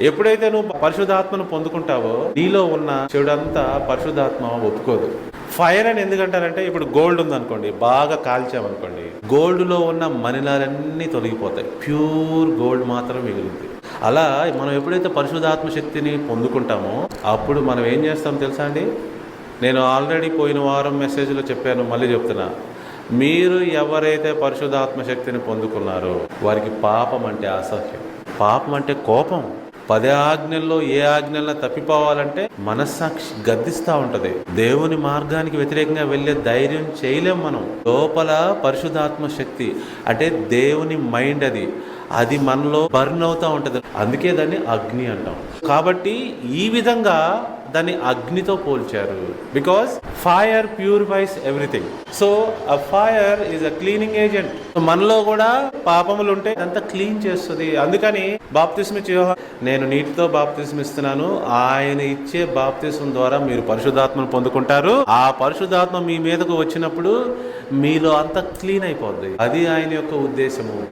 ఎప్పుడైతే నువ్వు పరిశుధాత్మను పొందుకుంటావో నీలో ఉన్న చెడంతా పరిశుధాత్మ ఒప్పుకోదు. ఫైర్ అని ఎందుకంటారంటే ఇప్పుడు గోల్డ్ ఉందనుకోండి బాగా కాల్చామనుకోండి గోల్డ్లో ఉన్న మనిలాలన్నీ తొలగిపోతాయి. ప్యూర్ గోల్డ్ మాత్రం మిగిలింది. అలా మనం ఎప్పుడైతే పరిశుధాత్మ శక్తిని పొందుకుంటామో అప్పుడు మనం ఏం చేస్తాం తెలుసా అండి? నేను ఆల్రెడీ పోయిన వారం మెసేజ్లో చెప్పాను మళ్ళీ చెప్తున్నా. మీరు ఎవరైతే పరిశుధాత్మ శక్తిని పొందుకున్నారో వారికి పాపం అంటే అసహ్యం. పాపం అంటే కోపం. పదే ఆజ్ఞల్లో ఏ ఆజ్ఞల్లో తప్పిపోవాలంటే మనస్సాక్షి గద్దిస్తూ ఉంటది. దేవుని మార్గానికి వ్యతిరేకంగా వెళ్ళే ధైర్యం చేయలేం మనం. లోపల పరిశుధాత్మ శక్తి అంటే దేవుని మైండ్ అది. అది మనలో బర్న్ అవుతూ ఉంటది. అందుకే దాన్ని అగ్ని అంటాం. కాబట్టి ఈ విధంగా దాన్ని అగ్నితో పోల్చారు. Because fire purifies everything. So a fire is a cleaning agent. మనలో కూడా పాపములు ఉంటే అంతా క్లీన్ చేస్తుంది. అందుకని బాప్తిస్మ నేను నీటితో బాప్తిస్మి ఇస్తున్నాను. ఆయన ఇచ్చే బాప్తిస్మ ద్వారా మీరు పరిశుధాత్మను పొందుకుంటారు. ఆ పరిశుధాత్మ మీ మీదకు వచ్చినప్పుడు మీలో అంతా క్లీన్ అయిపోద్ది. అది ఆయన యొక్క ఉద్దేశము.